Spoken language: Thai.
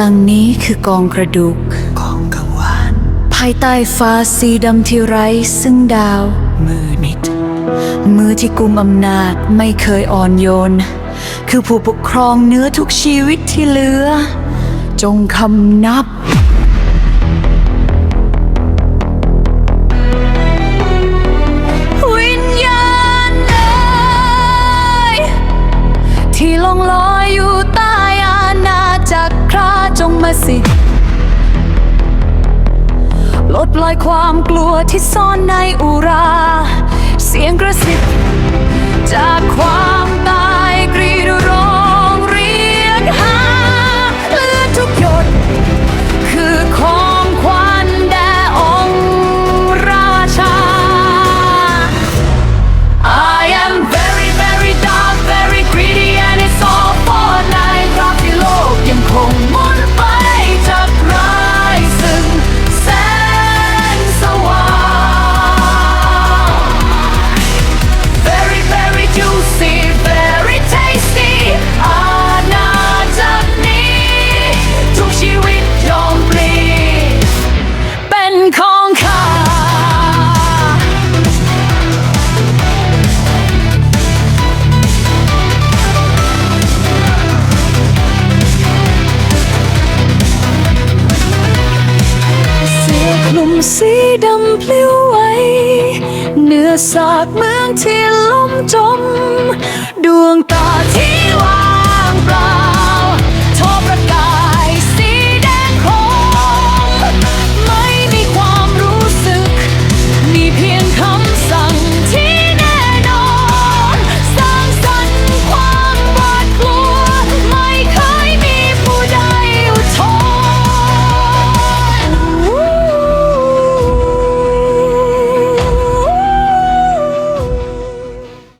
บัลลังก์นี้คือกองกระดูกของกังวาน ภายใต้ฟ้าสีดำที่ไร้ซึ่งดาว มือนิด มือที่กุมอำนาจไม่เคยอ่อนโยน คือผู้ปกครองเนื้อทุกชีวิตที่เหลือ จงคำนับวิญญาณเอ่ยที่ล่องลอย สิลดปล่อยความกลัวที่ซ่อนในอุรา เสียงกระซิบ หลุมสีดำพลิ้วไหวเหนือสากเมืองที่ล่มจม ดวงตาที่ว่างเปล่า